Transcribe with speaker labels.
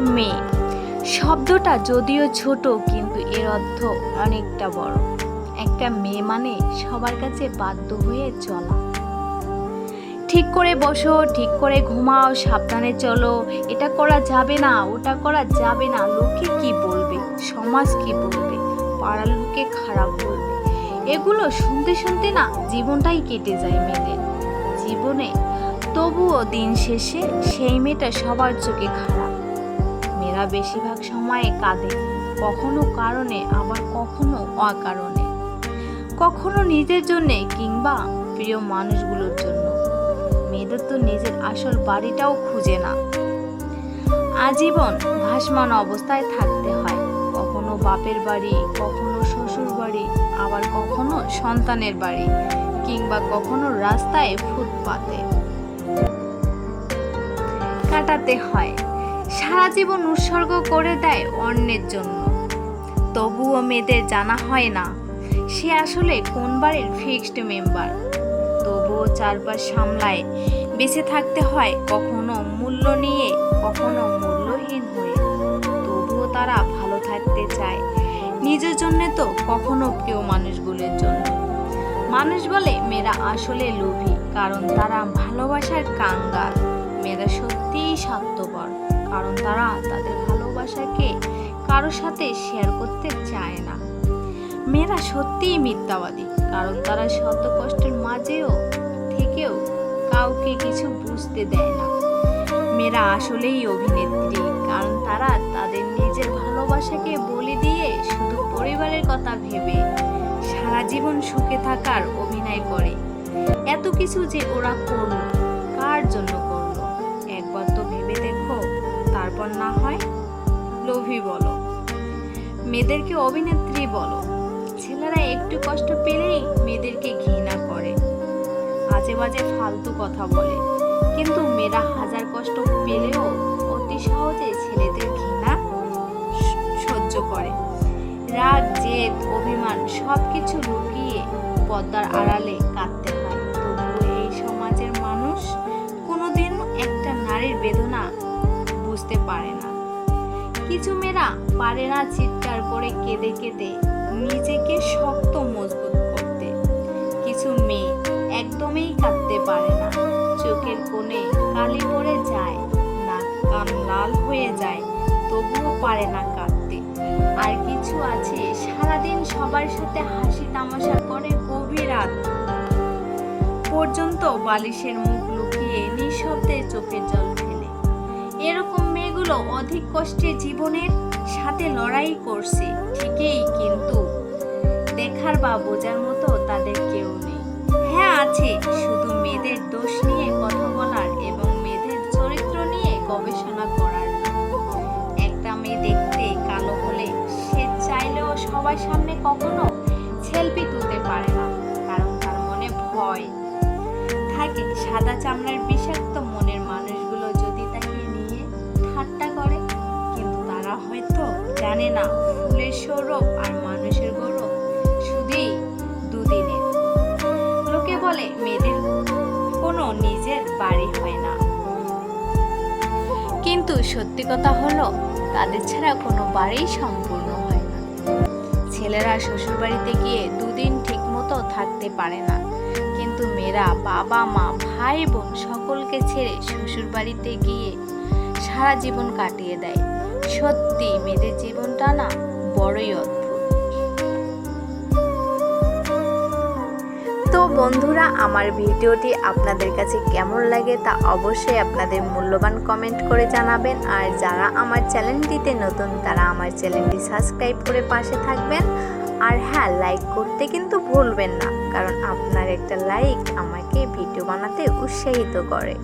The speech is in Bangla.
Speaker 1: মেয়ে। শব্দটা যদিও ছোট, কিন্তু এর অর্থ অনেকটা বড়। একটা মেয়ে মানে সবার কাছে বাধ্য হয়ে চলা। ঠিক করে বসো, ঠিক করে ঘুমাও, সাবধানে চলো। এটা করা যাবে না, ওটা করা যাবে না। লোকে কি বলবে? সমাজ কি বলবে? পাড়ার লোকে খারাপ বলবে। এগুলো শুনতে শুনতে না জীবনটাই কেটে যায় মেয়েদের। জীবনে তবুও দিন শেষে সেই মেয়েটা সবার চোখে খারাপ। মেয়েরা বেশিরভাগ সময়ে কাঁদে। কখনো কারণে, আবার কখনো অকারণে। কখনো নিজের জন্যে কিংবা প্রিয় মানুষগুলোর জন্য। মেয়েদের তো নিজের আসল বাড়িটাও খুঁজে না। আজীবন ভাসমান অবস্থায় থাকতে হয়। কখনো বাপের বাড়ি, কখনো শ্বশুর বাড়ি, আবার কখনো সন্তানের বাড়ি কিংবা কখনো রাস্তায় ফুটপাতে। কাটাতে হয়। সারা জীবন উৎসর্গ করে দেয় অন্যের জন্য। তবুও মেয়েদের জানা হয় না সে আসলে কোন বাড়ির ফিক্সড মেম্বার তবুও চারবার সামলায়। বেঁচে থাকতে হয় কখনো মূল্য নিয়ে, কখনো মূল্যহীন হয়ে। তবুও তারা ভালো থাকতে চায়। নিজের জন্য তো কখনো প্রিয় মানুষগুলোর জন্য। মানুষ বলে মেয়েরা আসলে লোভী, কারণ তারা ভালোবাসার কাঙ্গাল। মেয়েরা সত্যিই স্বার্থপর। কারণ তারা তাদের ভালোবাসাকে কারও সাথে শেয়ার করতে চায় না। মেয়েরা সত্যিই মিথ্যাবাদী, কারণ তারা শত কষ্টের মাঝেও থেকেও কাউকে কিছু বুঝতে দেয় না। মেয়েরা আসলেই অভিনেত্রী, কারণ তারা তাদের নিজের ভালোবাসাকে বলি দিয়ে শুধু পরিবারের কথা ভেবে সারা জীবন সুখে থাকার অভিনয় করে। এত কিছু যে ওরা করল কার জন্য তারপর না হয়, লোভী বলো। মেয়েদেরকে অভিনেত্রী বলো। ছেলেরা একটু কষ্ট পেলেই মেয়েদেরকে ঘৃণা করে। আজে বাজে ফালতু কথা বলে। কিন্তু মেয়েরা হাজার কষ্ট পেলেও অতি সহজে ছেলেদের ঘৃণা সহ্য করে। রাগ, জেদ, অভিমান সব কিছু লুকিয়ে পর্দার আড়ালে কাঁদতে হয়। তবুও এই সমাজের মানুষ কোনোদিন একটা নারীর বেদনা কিছু মেয়েরা পারে না চিৎকার করে কেঁদে কেঁদে নিজেকে শক্ত মজবুত করতে। কিছু মেয়ে একদমই কাঁদতে পারে না। চোখের কোণে কালি পড়ে যায়, নাক কান লাল হয়ে যায়, তবুও পারে না কাঁদতে। আর কিছু আছে সারাদিন সবার সাথে হাসি তামাশা করে গভীর রাত পর্যন্ত বালিশের মুখ লুকিয়ে নিঃশব্দে চোখের জল এরকম মেয়েগুলো অধিক কষ্টে জীবনের সাথে লড়াই করছে, ঠিকই কিন্তু দেখার বা বোঝার মতো তাদের কেউ নেই। হ্যাঁ আছে, শুধু মেয়েদের দোষ নিয়ে কথা বলার এবং মেয়েদের চরিত্র নিয়ে গবেষণা করার। একটা মেয়ে দেখতে কালো হলে সে চাইলেও সবার সামনে কখনো সেলফি তুলতে পারে না, কারণ তার মনে ভয় থাকে। সাদা চামড়ার বিষাক্ত জানে না। ফুলের সৌরভ আর মানুষের গৌরব শুধুই দুদিনের। লোকে বলে, মেয়েদের কোনো নিজের বাড়ি হয় না। কিন্তু সত্যি কথা হলো, তাদের ছাড়া কোনো বাড়ি সম্পূর্ণ হয় না। ছেলেরা শ্বশুর বাড়িতে গিয়ে দুদিন ঠিক মতো থাকতে পারে না। কিন্তু মেয়েরা বাবা, মা, ভাই, বোন সকলকে ছেড়ে শ্বশুর বাড়িতে গিয়ে সারা জীবন কাটিয়ে দেয়। সত্যি মেয়েদের জীবনটা না বড়ই অদ্ভুত। তো বন্ধুরা, আমার ভিডিওটি আপনাদের কাছে কেমন লাগে তা অবশ্যই আপনাদের মূল্যবান কমেন্ট করে জানাবেন। আর যারা আমার চ্যানেলটিতে নতুন, তারা আমার চ্যানেলটি সাবস্ক্রাইব করে পাশে থাকবেন। আর হ্যাঁ লাইক করতে কিন্তু ভুলবেন না, কারণ আপনার একটা লাইক আমাকে ভিডিও বানাতে উৎসাহিত করে।